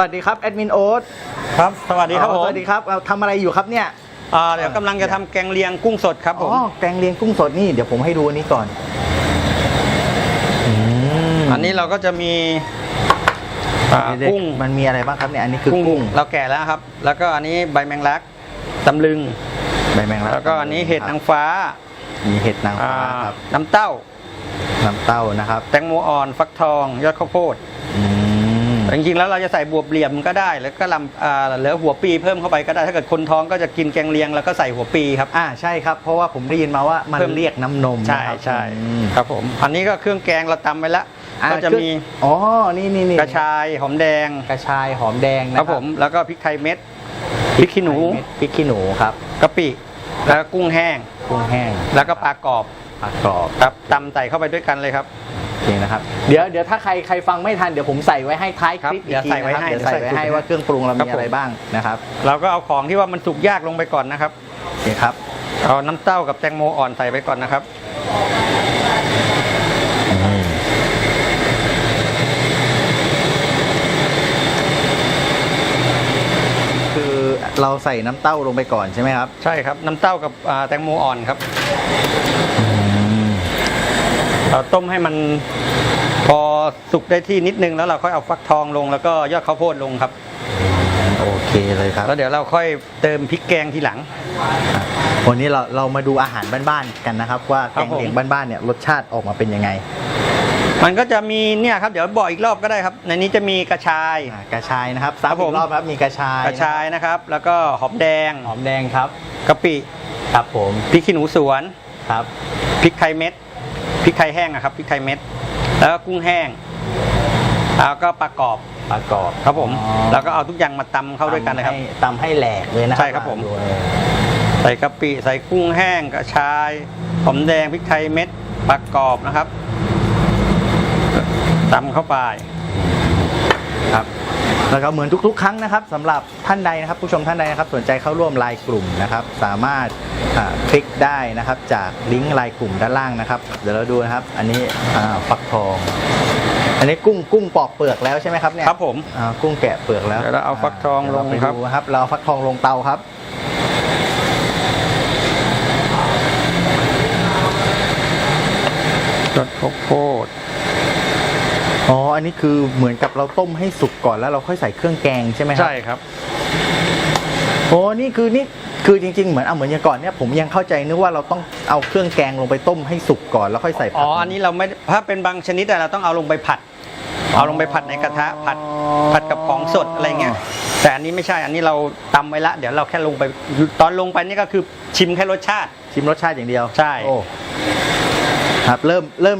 สวัสดีครับแอดมินโอ๊ตครับ สวัสดีครับอ๋ผอมสวัสดีครับเอาทำอะไรอยู่ครับเนี่ยอ่าเดี๋ยวกำลังจะทำแกงเลียงกุ้งสดครับผมอ๋อแกงเลียงกุ้งสดนี่เดี๋ยวผมให้ดูอันนี้ก่อนอืมอันนี้เราก็จะมีอ่าเด็กๆกุ้งมันมีอะไรบ้างครับเนี่ยอันนี้คือกุ้งเราแก่แล้วครับ แล้วก็อันนี้ใบแมงลักตำลึงใบแมงลักแล้วก็อันนี้เห็ดนางฟ้า มีเห็ดนางอ่าฟ้าครับน้ำเต้าน้ำเต้านะครับ แตงโมอ่อนฟักทอง ยอดข้าวโพดอืม แต่จริงๆแล้วเราจะใส่บวบเหลี่ยมก็ได้ แล้วก็ลำอ่าเหลือหัวปีเพิ่มเข้าไปก็ได้ถ้าเกิดคนท้องก็จะกินแกงเลียงแล้วก็ใส่หัวปีครับ อ่าใช่ครับ เพราะว่าผมได้ยินมาว่ามันเพิ่ม เรียกน้ำนมใช่นะครับใช่อืมครับผมอันนี้ก็เครื่องแกงเราตำไปแล้วอ่าก็จะมีคืออ๋อนี่นี่นี่กระชายหอมแดงกระชายหอมแดงนะครับผมแล้วก็พริกไทยเม็ดพริกขี้หนูพริกขี้หนูครับกะปิแล้วก็กุ้งแห้ง กุ้งแห้งแล้วก็ปลากรอบปลากรอบ ครับตำใส่เข้าไปด้วยกันเลยครับ นี่นะครับ เดี๋ยวเดี๋ยวถ้าใครใครฟังไม่ทันเดี๋ยวผมใส่ไว้ให้ท้ายคลิปครับอีกทีเดี๋ยวใส่ไว้นะครับให้เดี๋ยวใส่ไว้ให้ว่าเครื่องปรุงเราครับมีผมอะไรบ้างนะครับ เราก็เอาของที่ว่ามันสุกยากลงไปก่อนนะครับโอเคครับเอาน้ำเต้ากับแตงโมอ่อนใส่ไปก่อนนะครับคือเราใส่น้ำเต้าลงไปก่อนใช่ไหมครับ ใช่ครับน้ำเต้ากับอ่าแตงโมอ่อนครับ เราต้มให้มันพอสุกได้ที่นิดนึงแล้วเราค่อยเอาฟักทองลงแล้วก็ยอดข้าวโพดลงครับ โอเคเลยครับ แล้วเดี๋ยวเราค่อยเติมพริกแกงทีหลัง วันนี้เราเรามาดูอาหารบ้านๆกันนะครับ ว่าครัแกบงผมเหลียงบ้านๆเนี่ยรสชาติออกมาเป็นยังไงมันก็จะมีเนี่ยครับเดี๋ยวบอกอีกรอบก็ได้ครับ ในนี้จะมีกระชาย อ่ากระชายนะครับครัซ้ำบผอีม กรอบครับมีกระชายกระชายนะครับ แล้วก็หอมแดงหอมแดงครับกะปิครับผมพริกขี้หนูสวนครับพริกไทยเม็ดพ ริกไทยแห้งอะครับพริกไทยเม็ด แล้วก็กุ้งแห้ง แล้วก็ปลากรอบปลากรอบครับผม อ๋อแล้วก็เอาทุกอย่างมาตำเข้าด้วยกันนะครับ ตำให้ตำให้แหลกเลยนะใช่ครับผม ดูเลยใส่กะปิใส่กุ้งแห้งกระชายหอมแดงพริกไทยเม็ดปลากรอบนะครับตำเข้าไป ครับ แล้วก็เหมือนทุกๆ ครั้งนะครับสำหรับท่านใดนะครับผู้ชมท่านใดนะครับสนใจเข้าร่วมไลน์กลุ่มนะครับ สามารถอ่าคลิกได้นะครับจากลิงก์ไลน์กลุ่มด้านล่างนะครับ เดี๋ยวเราดูนะครับ อันนี้อ่าฟักทอง อันนี้กุ้งกุ้งปอกเปลือกแล้วใช่ไหมครับเนี่ยครับผมอ่ากุ้งแกะเปลือกแล้วเดี๋ยวเราเอาฟักทองลงเดี๋ยวเาไปครับดูครับ เราเอาฟักทองลงเตาครับรสข้าวโพด อ๋อ อันนี้คือเหมือนกับเราต้มให้สุกก่อนแล้วเราค่อยใส่เครื่องแกงใช่ไหมครับ ใช่ครับ โอ้นี่คือนี่คือจริงๆ เหมือนเอาเหมือนอย่างก่อนเนี่ยผมยังเข้าใจนึกว่าเราต้องเอาเครื่องแกงลงไปต้มให้สุกก่อนแล้วค่อยใส่ผัอ๋กออันนี้เราไม่ถ้าเป็นบางชนิดอะเราต้องเอาลงไปผัด เอาลงไปผัดในกระทะผัดผัดกับของสดอะไรเงี้ย แต่อันนี้ไม่ใช่ อันนี้เราตำไว้ละ เดี๋ยวเราแค่ลงไปตอนลงไปนี่ก็คือชิมแค่รสชาติ ชิมรสชาติอย่างเดียว ใช่ โอ้ ครับ เริ่มเริ่ม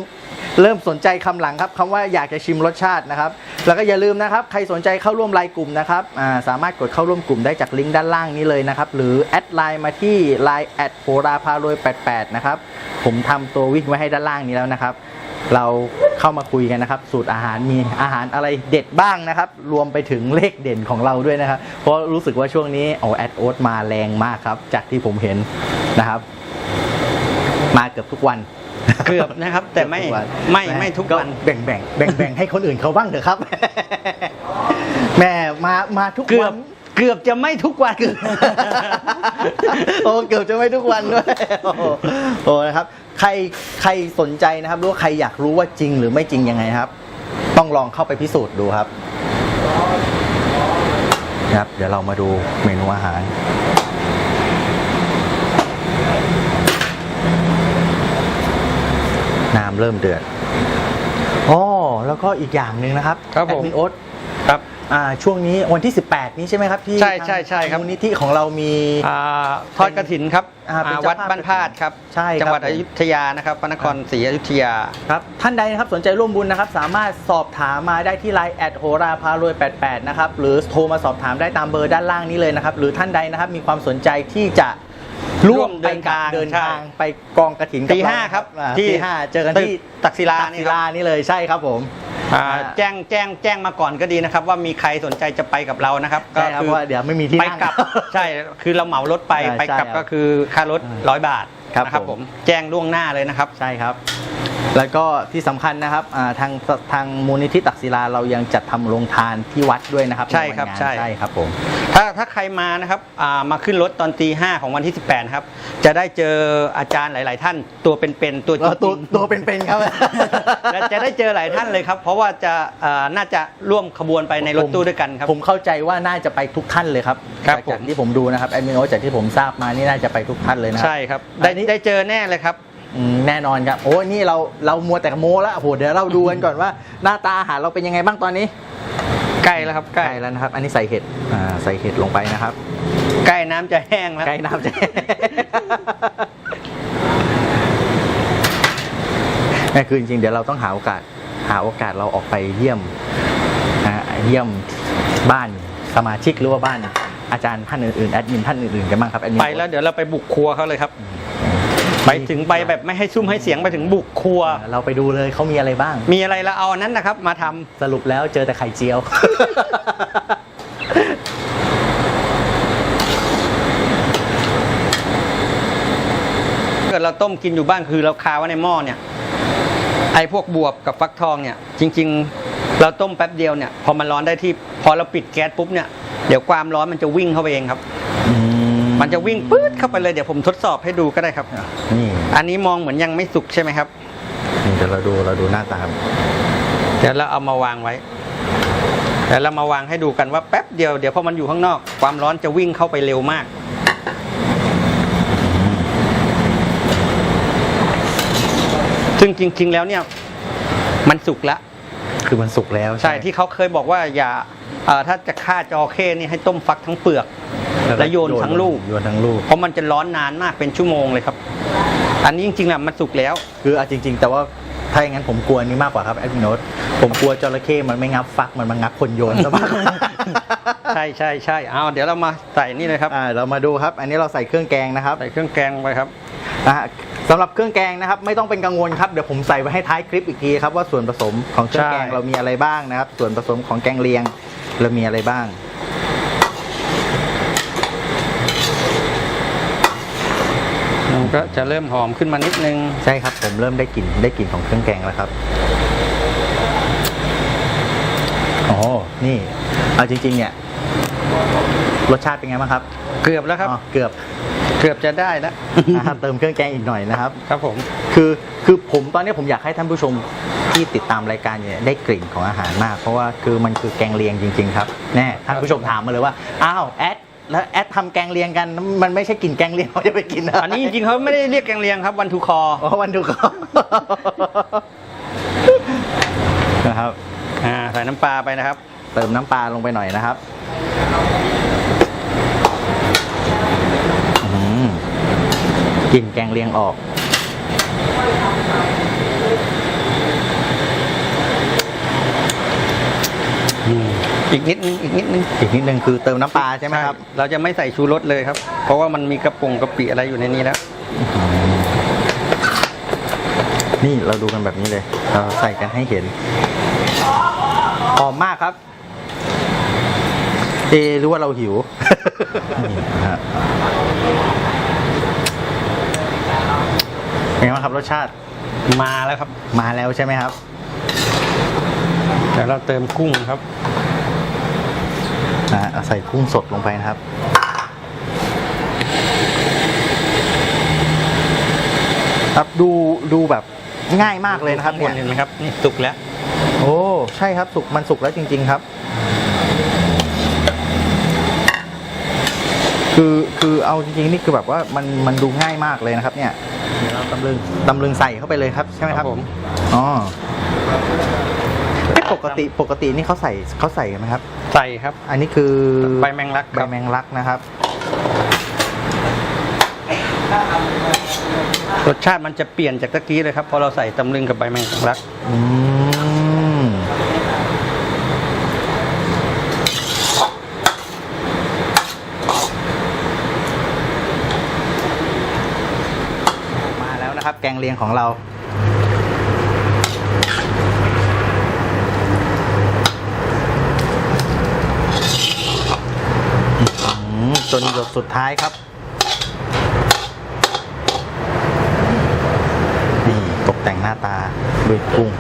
เริ่มสนใจคำหลังครับคำว่าอยากจะชิมรสชาตินะครับ แล้วก็อย่าลืมนะครับ ใครสนใจเข้าร่วมไลน์กลุ่มนะครับาสามารถกดเข้าร่วมกลุ่มได้จากลิงก์ด้านล่างนี้เลยนะครับ หรือแอดไลน์มาที่ Line แอดโหราพารวย88นะครับผมทำตัววิ่งไว้ให้ด้านล่างนี้แล้วนะครับ เราเข้ามาคุยกันนะครับ สูตรอาหารมีอาหารอะไรเด็ดบ้างนะครับ รวมไปถึงเลขเด่นของเราด้วยนะครับ เพราะรู้สึกว่าช่วงนี้โอ้แอดโอ๊ตมาแรงมากครับ จากที่ผมเห็นนะครับ มาเกือบทุกวัน เกือบนะครับ แต่ไม่เกือบทุกวันไม่ไม่ทุกวันแบ่งแบ่งแบ่งแบ่งให้คนอื่นเขาบ้างเถอะครับ แม่มามาทุกเกือวับนเกือบจะไม่ทุกวันโอ้เกือบจะไม่ทุกวันด้วยโอ้โหโอ้นะครับ ใครใครสนใจนะครับหรือว่าใครอยากรู้ว่าจริงหรือไม่จริงยังไงครับ ต้องลองเข้าไปพิสูจน์ดูครับครับ เดี๋ยวเรามาดูเมนูอาหาร น้ำเริ่มเดือดอ๋อแล้วก็อีกอย่างหนึ่งนะครับครับผม แอดมินโอ๊ตครับอ่าช่วงนี้วันที่ 18 นี้ใช่ไหมครับที่ใช่ใช่ใช่ครับ มูลนิธิของเรามี อ่าทอดกระถินครับอ่าเป็นอ่าเจ้าวัดภาพบ้านพาดครับ ใช่ครับ จังหวัดผมอยุธยานะครับพระนครศรีอยุธยา ครับท่านใดนะครับสนใจร่วมบุญนะครับ สามารถสอบถามมาได้ที่ไลน์แอดโหราพารวย 88 นะครับ หรือโทรมาสอบถามได้ตามเบอร์ด้านล่างนี้เลยนะครับ หรือท่านใดนะครับมีความสนใจที่จะ ร่วมร่วมเดินไปกับทางเดินใช่ทางไปกองกระถินกับตีเห้าครับอ่าที่ตีห้าเจอกันที่ตึกตักศิลาตักนี่ศิครับลานี่เลยใช่ครับผมอ่าอ่าแจ้งแจ้งแจ้งมาก่อนก็ดีนะครับ ว่ามีใครสนใจจะไปกับเรานะครับก็ใช่ครับคืเพราะว่าเดี๋ยวไม่มีที่ไปนั่งกลับใช่คือเราเหมารถไปใช่ไปกลับใช่ครับก็คือค่ารถร้อยบาทครับนะครับผมผมแจ้งล่วงหน้าเลยนะครับใช่ครับ แล้วก็ที่สำคัญนะครับอ่าทางทางมูลนิธิตักศิลาเรายังจัดทำโรงทานที่วัดด้วยนะครับ ใช่ครับนวันงานใช่ใช่ครับผมถ้าถ้าใครมานะครับอ่ามาขึ้นรถตอนตีห้าของวันที่ 18นะครับจะได้เจออาจารย์หลาย ๆ ท่านตัวเป็นๆตัวจเออตัวริงตัวเป็นๆครับๆและจะได้เจอหลายท่านเลยครับ เพราะว่าจะอ่าน่าจะร่วมขบวนไปในรถตู้ด้วยกันครับผมเข้าใจว่าน่าจะไปทุกท่านเลยครับครับจากผมจากที่ผมดูนะครับแอดมินโอตจากที่ผมทราบมานี่น่าจะไปทุกท่านเลยนะครัใช่ครับได้อันนี้ได้เจอแน่เลยครับอืม แน่นอนครับโอ้ยนี่เราเรามัวแต่โมแล้วโอ้โหเดี๋ยวเราดูกันก่อนว่า หน้าตาอาหารเราเป็นยังไงบ้างตอนนี้ ใกล้แล้วครับใกล้ใกล้แล้วนะครับ อันนี้ใส่เห็ดอ่าใส่เห็ดลงไปนะครับ ใกล้น้ำจะแห้งแล้ว ใกล้น้ำจะ นี่คือจริงๆ เดี๋ยวเราต้องหาโอกาส หาโอกาสเราออกไปเยี่ยมนะฮะเยี่ยมบ้านสมาชิกหรือว่าบ้านอาจารย์ท่านอื่นๆ แอดมินท่านอื่นๆ กันบ้างครับแอดมินไปแล้วเดี๋ยวเราไปบุกครัวเขาเลยครับ ไปถึงไปแบบไม่ให้ซุ่มให้เสียงไปถึงบุกครัว เราไปดูเลยเขามีอะไรบ้าง มีอะไรเราเอาอันนั้นนะครับ มาทำสรุปแล้วเจอแต่ไข่เจียว เกิดเราต้มกินอยู่บ้านคือเราคาไว้ในหม้อเนี่ย ไอ้พวกบวบกับฟักทองเนี่ย จริง ๆ เราต้มแป๊บเดียวเนี่ย พอมันร้อนได้ที่พอเราปิดแก๊สปุ๊บเนี่ยเดี๋ยวความร้อนมันจะวิ่งเข้าไปเองครับอื มันจะวิ่งปื๊ดเข้าไปเลยเดี๋ยวผมทดสอบให้ดูก็ได้ครับ นี่อันนี้มองเหมือนยังไม่สุกใช่ไหมครับนี่เดี๋ยวเราดูเราดูหน้าตาเดี๋ยวเราเอามาวางไว้เดี๋ยวเรามาวางให้ดูกันว่าแป๊บเดียวเดี๋ยวพอมันอยู่ข้างนอก ความร้อนจะวิ่งเข้าไปเร็วมาก ซึ่งจริง ๆ แล้วเนี่ย มันสุกแล้วคือมันสุกแล้วใช่ที่เขาเคยบอกว่าอย่าเอ่อถ้าจะฆ่าจอเข้นี่ให้ต้มฟักทั้งเปลือก แล้วโยนทั้งลูกโยนทั้งลูก เพราะมันจะร้อนนานมากเป็นชั่วโมงเลยครับ อันนี้จริงๆอะมันสุกแล้ว คือเอาจริง ๆ แต่ว่าถ้าอย่างนั้นผมกลัวนี้มากกว่าครับแอดมินโนตผมกลัวจระเข้มันไม่งับฟักมันมางับคนโยนซะมากใช่ใช่ใช่เอาเดี๋ยวเรามาใส่นี่เลยครับอ่าเรามาดูครับ อันนี้เราใส่เครื่องแกงนะครับใส่เครื่องแกงไปครับนะฮะสำหรับเครื่องแกงนะครับไม่ต้องเป็นกังวลครับเดี๋ยวผมใส่ไว้ให้ท้ายคลิปอีกทีครับว่าส่วนผสมของเครื่องแกงใช่เรามีอะไรบ้างนะครับ ส่วนผสมของแกงเลียงเรามีอะไรบ้าง มันก็จะเริ่มหอมขึ้นมานิดนึง ใช่ครับ ผมเริ่มได้กลิ่นได้กลิ่นของเครื่องแกงแล้วครับโอ้นี่เอาจริง ๆ เนี่ย รสชาติเป็นไงบ้างครับเกือบแล้วครับอ๋อเกือบ เกือบจะได้แล้ว นะครับเติมเครื่องแกงอีกหน่อยนะครับ ครับผมคือคือผมตอนนี้ผมอยากให้ท่านผู้ชมที่ติดตามรายการเนี่ยได้กลิ่นของอาหารมาก เพราะว่าคือมันคือแกงเลียงจริง ๆ ครับแน่ท่านผู้ชมถามมาเลยว่าอ้าวแอด แล้วแอดทำแกงเลียงกัน มันไม่ใช่กลิ่นแกงเลียงเราจะไปกินอันนี้จริงๆเขาไม่ได้เรียกแกงเลียงครับวันทูคออ๋อวันดูก่อนนะครับ อ่าใส่น้ำปลาไปนะครับ เติมน้ำปลาลงไปหน่อยนะครับอื้อหือกลิ่นแกงเลียงออก อีกนิดนึงอีกนิดนึงอีกนิดนึงคือเติมน้ำปลาใช่ไหมครับ เราจะไม่ใส่ชูรสเลยครับ เพราะว่ามันมีกระปงกระปิอะไรอยู่ในนี้แล้ว นี่เราดูกันแบบนี้เลย เราใส่กันให้เห็นหอมมากครับ เอะหรือว่าเราหิวนี่นะฮะเป็นไงบ้างครับรสชาติมาแล้วครับ มาแล้วใช่ไหมครับ เดี๋ยวเราเติมกุ้งครับนะฮะเอา ใส่กุ้งสดลงไปนะครับ ครับดูดูแบบง่ายมากเลยนะครับข้างเนี่ยเห็นไหมครับนี่สุกแล้ว โอ้ใช่ครับสุกมันสุกแล้วจริง ๆครับ คือคือเอาจริงๆนี่คือแบบว่ามันมันดูง่ายมากเลยนะครับ เนี่ยเดี๋ยวเราตำลึงตำลึงใส่เข้าไปเลยครับใช่ไหมครับผมอ๋อเอ๊ะ ปกติปกตินี่เขาใส่เขาใส่กันไหมครับ ใส่ครับ อันนี้คือใบแมงลักใบครับแมงลักนะครับ รสชาติมันจะเปลี่ยนจากตะกี้เลยครับพอเราใส่ตำลึงกับใบแมงลักอืมมาแล้วนะครับ แกงเลียงของเรา จนหยดสุดท้ายครับ นี่ตกแต่งหน้าตาด้วยกุ้ง